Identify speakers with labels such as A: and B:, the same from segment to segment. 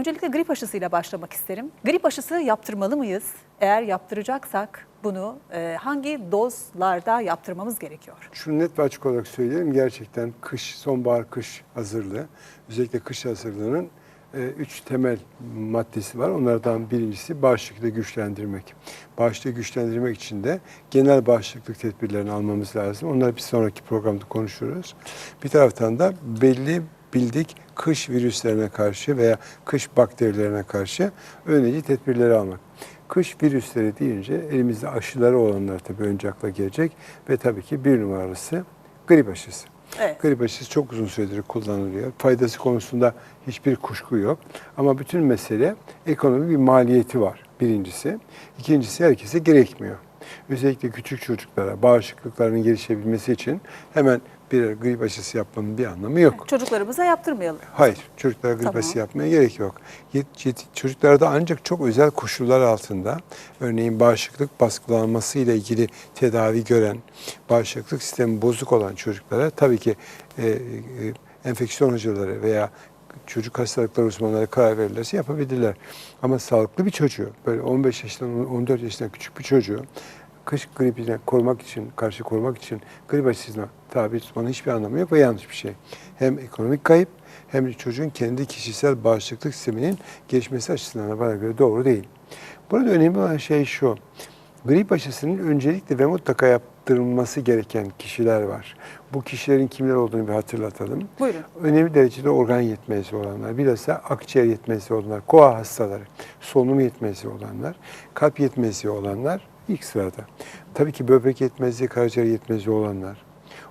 A: öncelikle grip aşısıyla başlamak isterim. Grip aşısı yaptırmalı mıyız? Eğer yaptıracaksak bunu e, hangi dozlarda yaptırmamız gerekiyor?
B: Şunu net ve açık olarak söyleyelim. Gerçekten kış, sonbahar kış hazırlığı, özellikle kış hazırlığının e, üç temel maddesi var. Onlardan birincisi bağışıklığı güçlendirmek. Bağışıklığı güçlendirmek için de genel bağışıklık tedbirlerini almamız lazım. Onları bir sonraki programda konuşuruz. Bir taraftan da belli bildik kış virüslerine karşı veya kış bakterilerine karşı önleyici tedbirleri almak. Kış virüsleri deyince elimizde aşıları olanlar tabii önce akla gelecek ve tabii ki bir numaralısı grip aşısı.
A: Evet.
B: Grip aşısı çok uzun süredir kullanılıyor. Faydası konusunda hiçbir kuşku yok. Ama bütün mesele ekonomi bir maliyeti var birincisi. İkincisi herkese gerekmiyor. Özellikle küçük çocuklara bağışıklıklarının gelişebilmesi için hemen bir grip aşısı yapmanın bir anlamı yok.
A: Çocuklarımıza yaptırmayalım.
B: Hayır, çocuklara grip
A: Tamam.
B: aşısı yapmaya gerek yok. Çocuklarda ancak çok özel koşullar altında, örneğin bağışıklık baskılanması ile ilgili tedavi gören, bağışıklık sistemi bozuk olan çocuklara tabii ki e, e, enfeksiyon hocaları veya çocuk hastalıkları uzmanları karar verirlerse yapabilirler. Ama sağlıklı bir çocuğu, böyle 15 yaşından 14 yaşından küçük bir çocuğu kış gripine korumak için, karşı korumak için grip aşısına tabi tutmanın hiçbir anlamı yok ve yanlış bir şey. Hem ekonomik kayıp hem de çocuğun kendi kişisel bağışıklık sisteminin gelişmesi açısından da bana göre doğru değil. Burada önemli olan şey şu. Grip aşısının öncelikle ve mutlaka yaptırılması gereken kişiler var. Bu kişilerin kimler olduğunu bir hatırlatalım.
A: Buyurun.
B: Önemli derecede organ yetmezliği olanlar, bilhassa akciğer yetmezliği olanlar, koa hastaları, solunum yetmezliği olanlar, kalp yetmezliği olanlar ilk sırada. Tabii ki böbrek yetmezliği, karaciğer yetmezliği olanlar,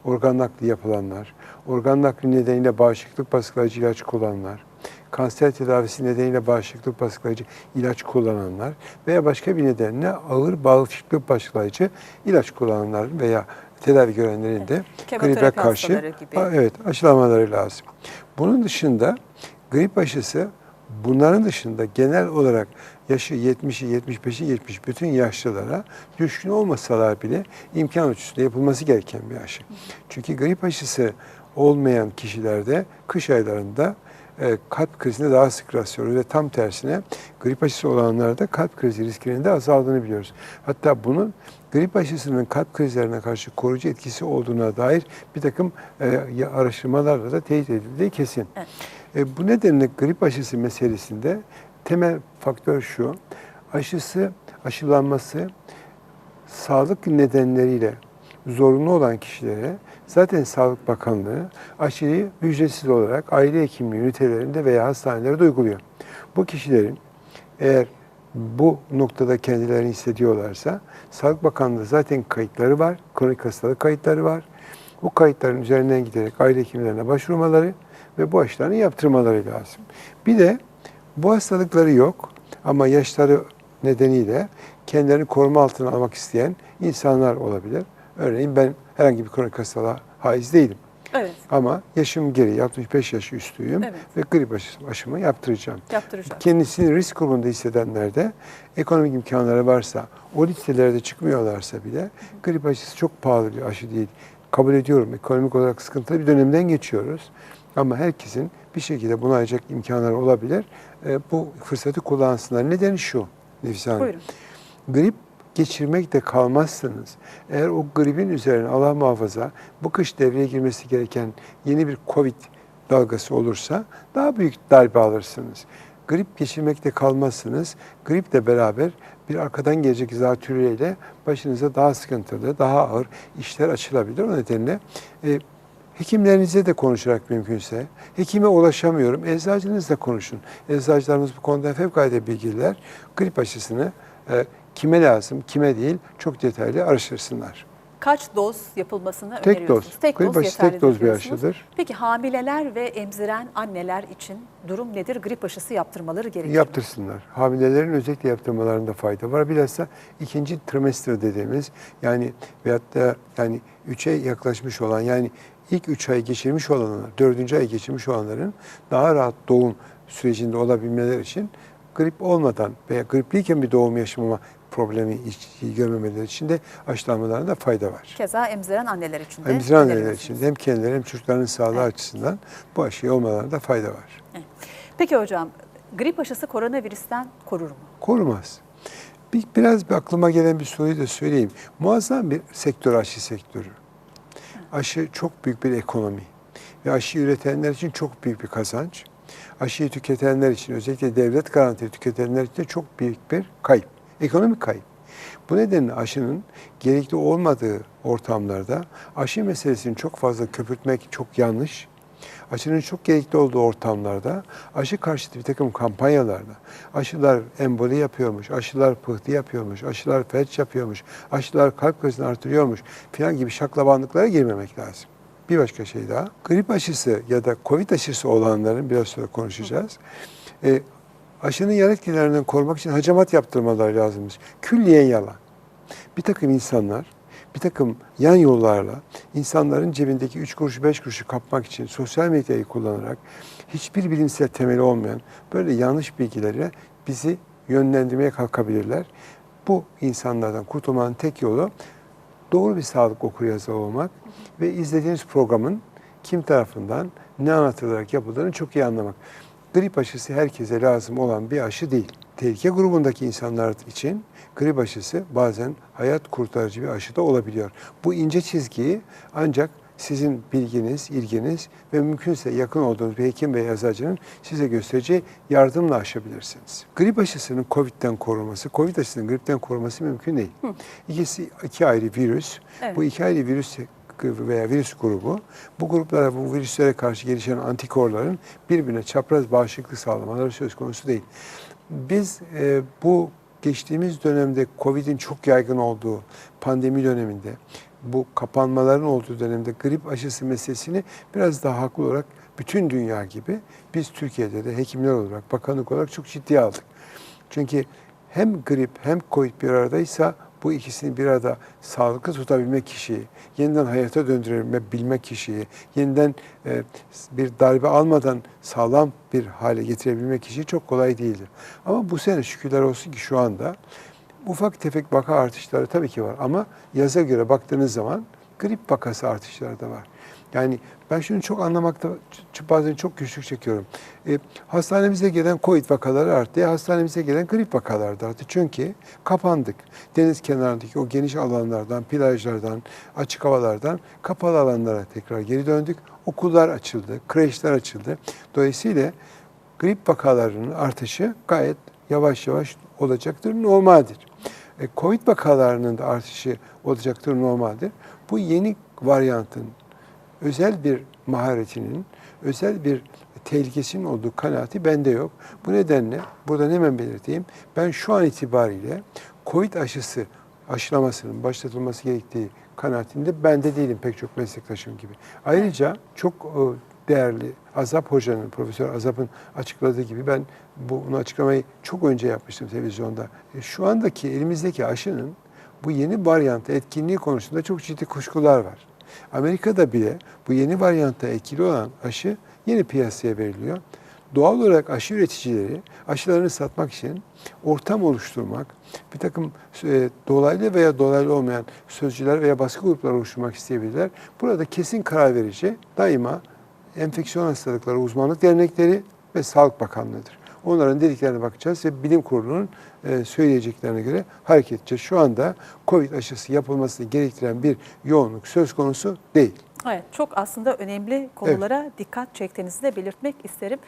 B: organ nakli yapılanlar, organ nakli nedeniyle bağışıklık baskılayıcı ilaç kullananlar, kanser tedavisi nedeniyle bağışıklık baskılayıcı ilaç kullananlar veya başka bir nedenle ağır bağışıklık baskılayıcı ilaç kullananlar veya tedavi görenlerin de gribe karşı
A: gibi.
B: Evet aşılamaları lazım. Bunun dışında grip aşısı bunların dışında genel olarak yaşı 70'i, 75'i, 70 bütün yaşlılara düşkün olmasalar bile imkan ölçüsünde yapılması gereken bir aşı. Çünkü grip aşısı olmayan kişilerde kış aylarında e, kalp krizine daha sık rastlıyoruz ve tam tersine grip aşısı olanlarda kalp krizi riskinin de azaldığını biliyoruz. Hatta bunun grip aşısının kalp krizlerine karşı koruyucu etkisi olduğuna dair bir takım e, araştırmalarla da teyit edildiği kesin.
A: Evet.
B: E, bu nedenle grip aşısı meselesinde temel faktör şu, aşısı, aşılanması sağlık nedenleriyle zorunlu olan kişilere zaten Sağlık Bakanlığı aşıyı ücretsiz olarak aile hekimliği ünitelerinde veya hastanelerde uyguluyor. Bu kişilerin eğer bu noktada kendilerini hissediyorlarsa Sağlık Bakanlığı zaten kayıtları var, kronik hastalık kayıtları var. Bu kayıtların üzerinden giderek aile hekimlerine başvurmaları ve bu aşılarını yaptırmaları lazım. Bir de bu hastalıkları yok ama yaşları nedeniyle kendilerini koruma altına almak isteyen insanlar olabilir. Örneğin ben herhangi bir kronik hastalığa haiz değilim.
A: Evet.
B: Ama yaşım geri 65 yaş üstüyüm
A: Evet.
B: ve grip aşısı, aşımı yaptıracağım.
A: Yaptıracağız.
B: Kendisini risk grubunda hissedenler de ekonomik imkanları varsa, o listelerde çıkmıyorlarsa bile grip aşısı çok pahalı bir aşı değil. Kabul ediyorum ekonomik olarak sıkıntılı bir dönemden geçiyoruz. Ama herkesin bir şekilde buna ayacak imkanları olabilir. E, bu fırsatı kullansınlar. Nedeni şu Nefise Hanım.
A: Buyurun.
B: Grip geçirmekte kalmazsanız, eğer o gripin üzerine Allah muhafaza bu kış devreye girmesi gereken yeni bir Covid dalgası olursa daha büyük darbe alırsınız. Grip geçirmekte kalmazsınız. Griple beraber bir arkadan gelecek zatürreyle başınıza daha sıkıntılı, daha ağır işler açılabilir. O nedenle e, Hekimlerinize de konuşarak mümkünse, hekime ulaşamıyorum, eczacınızla konuşun. Eczacılarımız bu konuda fevkalade bilgililer. Grip aşısını e, kime lazım, kime değil çok detaylı araştırsınlar.
A: Kaç doz yapılmasını
B: Tek
A: öneriyorsunuz?
B: doz.
A: Tek
B: Grip
A: doz
B: aşısı tek
A: yeterlidir
B: doz bir aşıdır.
A: Peki hamileler ve emziren anneler için durum nedir? Grip aşısı yaptırmaları gerekir mi?
B: Yaptırsınlar. Hamilelerin özellikle yaptırmalarında fayda var. Bilhassa ikinci trimester dediğimiz yani veyahut da yani 3'e yaklaşmış olan yani ilk 3 ay geçirmiş olanlar, 4. ay geçirmiş olanların daha rahat doğum sürecinde olabilmeleri için grip olmadan veya gripliyken bir doğum yaşamama problemi görmemeleri için de aşılanmalarında fayda var.
A: Keza emziren anneler için de
B: Emziren anneler için de hem kendileri hem çocuklarının sağlığı
A: Evet.
B: açısından bu aşıyı olmalarında fayda var.
A: Peki hocam, grip aşısı koronavirüsten korur mu?
B: Korumaz. Bir, biraz bir aklıma gelen bir soruyu da söyleyeyim. Muazzam bir sektör aşı sektörü. Aşı çok büyük bir ekonomi. Ve aşı üretenler için çok büyük bir kazanç. Aşıyı tüketenler için özellikle devlet garantili tüketenler için de çok büyük bir kayıp. Ekonomik kayıp. Bu nedenle aşının gerekli olmadığı ortamlarda aşı meselesini çok fazla köpürtmek çok yanlış. Aşının çok gerekli olduğu ortamlarda aşı karşıtı bir takım kampanyalarda aşılar emboli yapıyormuş, aşılar pıhtı yapıyormuş, aşılar felç yapıyormuş, aşılar kalp krizini artırıyormuş filan gibi şaklabanlıklara girmemek lazım. Bir başka şey daha. Grip aşısı ya da Covid aşısı olanların biraz sonra konuşacağız. E, aşının yan etkilerinden korumak için hacamat yaptırmaları lazımmış. Külliyen yalan. Bir takım insanlar bir takım yan yollarla insanların cebindeki 3 kuruşu 5 kuruşu kapmak için sosyal medyayı kullanarak hiçbir bilimsel temeli olmayan böyle yanlış bilgilerle bizi yönlendirmeye kalkabilirler. Bu insanlardan kurtulmanın tek yolu doğru bir sağlık okuryazarı olmak ve izlediğiniz programın kim tarafından ne anlatılarak yapıldığını çok iyi anlamak. Grip aşısı herkese lazım olan bir aşı değil. Tehlike grubundaki insanlar için grip aşısı bazen hayat kurtarıcı bir aşı da olabiliyor. Bu ince çizgiyi ancak sizin bilginiz, ilginiz ve mümkünse yakın olduğunuz bir hekim ve eczacının size göstereceği yardımla aşabilirsiniz. Grip aşısının COVID'den korunması, COVID aşısının gripten korunması mümkün değil. İkisi iki ayrı virüs.
A: Evet.
B: Bu iki ayrı virüs veya virüs grubu bu gruplara bu virüslere karşı gelişen antikorların birbirine çapraz bağışıklık sağlamaları söz konusu değil. Biz e, bu geçtiğimiz dönemde Covid'in çok yaygın olduğu pandemi döneminde bu kapanmaların olduğu dönemde grip aşısı meselesini biraz daha haklı olarak bütün dünya gibi biz Türkiye'de de hekimler olarak, bakanlık olarak çok ciddiye aldık. Çünkü hem grip hem Covid bir aradaysa bu ikisini bir arada sağlıklı tutabilmek kişiyi, yeniden hayata döndürebilmek kişiyi, yeniden e, bir darbe almadan sağlam bir hale getirebilmek kişiyi çok kolay değildir. Ama bu sene şükürler olsun ki şu anda ufak tefek vaka artışları tabii ki var ama yaza göre baktığınız zaman grip vakası artışları da var. Yani ben şunu çok anlamakta bazen çok güçlük çekiyorum. E, hastanemize gelen COVID vakaları arttı. E, hastanemize gelen grip vakaları da arttı. Çünkü kapandık. Deniz kenarındaki o geniş alanlardan, plajlardan, açık havalardan kapalı alanlara tekrar geri döndük. Okullar açıldı, kreşler açıldı. Dolayısıyla grip vakalarının artışı gayet yavaş yavaş olacaktır, normaldir. E, Covid vakalarının da artışı olacaktır, normaldir. Bu yeni varyantın özel bir maharetinin, özel bir tehlikesinin olduğu kanaati bende yok. Bu nedenle buradan hemen belirteyim. Ben şu an itibariyle Covid aşısı aşılamasının başlatılması gerektiği kanaatinde bende değilim pek çok meslektaşım gibi. Ayrıca çok e, değerli Azap Hoca'nın, Profesör Azap'ın açıkladığı gibi ben bunu açıklamayı çok önce yapmıştım televizyonda. E, Şu andaki elimizdeki aşının bu yeni varyantı etkinliği konusunda çok ciddi kuşkular var. Amerika'da bile bu yeni varyantta etkili olan aşı yeni piyasaya veriliyor. Doğal olarak aşı üreticileri aşılarını satmak için ortam oluşturmak, bir takım e, dolaylı veya dolaylı olmayan sözcüler veya baskı grupları oluşturmak isteyebilirler. Burada kesin karar verici daima enfeksiyon hastalıkları uzmanlık dernekleri ve Sağlık Bakanlığı'dır. Onların dediklerine bakacağız ve bilim kurulunun e, söyleyeceklerine göre hareket edeceğiz. Şu anda COVID aşısı yapılmasını gerektiren bir yoğunluk söz konusu değil.
A: Evet, çok aslında önemli konulara dikkat çektiğinizi de belirtmek isterim.